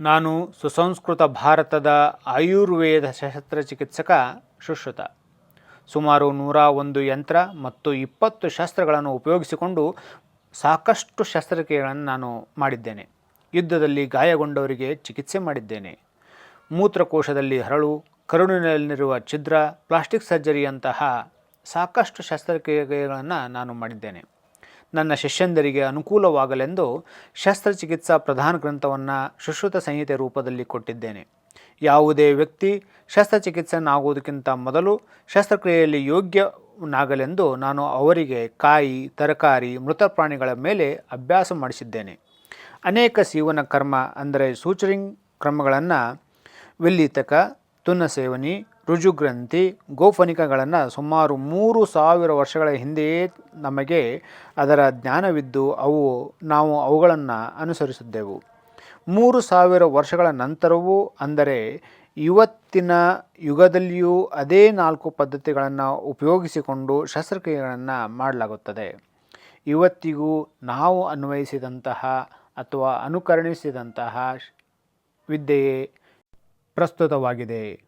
ನಾನು ಸುಸಂಸ್ಕೃತ ಭಾರತದ ಆಯುರ್ವೇದ ಶಸ್ತ್ರಚಿಕಿತ್ಸಕ ಸುಶ್ರುತ ಸುಮಾರು ನೂರ ಒಂದು ಯಂತ್ರ ಮತ್ತು ಇಪ್ಪತ್ತು ಶಸ್ತ್ರಗಳನ್ನು ಉಪಯೋಗಿಸಿಕೊಂಡು ಸಾಕಷ್ಟು ಶಸ್ತ್ರಕ್ರಿಯೆಗಳನ್ನು ನಾನು ಮಾಡಿದ್ದೇನೆ. ಯುದ್ಧದಲ್ಲಿ ಗಾಯಗೊಂಡವರಿಗೆ ಚಿಕಿತ್ಸೆ ಮಾಡಿದ್ದೇನೆ. ಮೂತ್ರಕೋಶದಲ್ಲಿ ಹರಳು ಕರುಣಿನಲ್ಲಿರುವ ಛಿದ್ರ, ಪ್ಲಾಸ್ಟಿಕ್ ಸರ್ಜರಿಯಂತಹ ಸಾಕಷ್ಟು ಶಸ್ತ್ರಕ್ರಿಯೆಗಳನ್ನು ನಾನು ಮಾಡಿದ್ದೇನೆ. ನನ್ನ ಶಿಷ್ಯಂದರಿಗೆ ಅನುಕೂಲವಾಗಲೆಂದು ಶಸ್ತ್ರಚಿಕಿತ್ಸಾ ಪ್ರಧಾನ ಗ್ರಂಥವನ್ನು ಶುಶ್ರುತ ಸಂಹಿತೆ ರೂಪದಲ್ಲಿ ಕೊಟ್ಟಿದ್ದೇನೆ. ಯಾವುದೇ ವ್ಯಕ್ತಿ ಶಸ್ತ್ರಚಿಕಿತ್ಸನಾಗುವುದಕ್ಕಿಂತ ಮೊದಲು ಶಸ್ತ್ರಕ್ರಿಯೆಯಲ್ಲಿ ಯೋಗ್ಯನಾಗಲೆಂದು ನಾನು ಅವರಿಗೆ ಕಾಯಿ, ತರಕಾರಿ, ಮೃತ ಪ್ರಾಣಿಗಳ ಮೇಲೆ ಅಭ್ಯಾಸ ಮಾಡಿಸಿದ್ದೇನೆ. ಅನೇಕ ಸೀವನ ಕರ್ಮ, ಅಂದರೆ ಸೂಚರಿಂಗ್ ಕ್ರಮಗಳನ್ನು, ವಿಲ್ಲಿತಕ ತುನ್ನ ಸೇವನಿ ರುಜುಗ್ರಂಥಿ ಗೋಫನಿಕಗಳನ್ನು ಸುಮಾರು ಮೂರು ಸಾವಿರ ವರ್ಷಗಳ ಹಿಂದೆಯೇ ನಮಗೆ ಅದರ ಜ್ಞಾನವಿದ್ದು ಅವು ನಾವು ಅವುಗಳನ್ನು ಅನುಸರಿಸಿದ್ದೆವು. ಮೂರು ಸಾವಿರ ವರ್ಷಗಳ ನಂತರವೂ ಅಂದರೆ ಇವತ್ತಿನ ಯುಗದಲ್ಲಿಯೂ ಅದೇ ನಾಲ್ಕು ಪದ್ಧತಿಗಳನ್ನು ಉಪಯೋಗಿಸಿಕೊಂಡು ಶಸ್ತ್ರಕ್ರಿಯೆಗಳನ್ನು ಮಾಡಲಾಗುತ್ತದೆ. ಇವತ್ತಿಗೂ ನಾವು ಅನ್ವಯಿಸಿದಂತಹ ಅಥವಾ ಅನುಕರಣಿಸಿದಂತಹ ವಿದ್ಯೆಯೇ ಪ್ರಸ್ತುತವಾಗಿದೆ.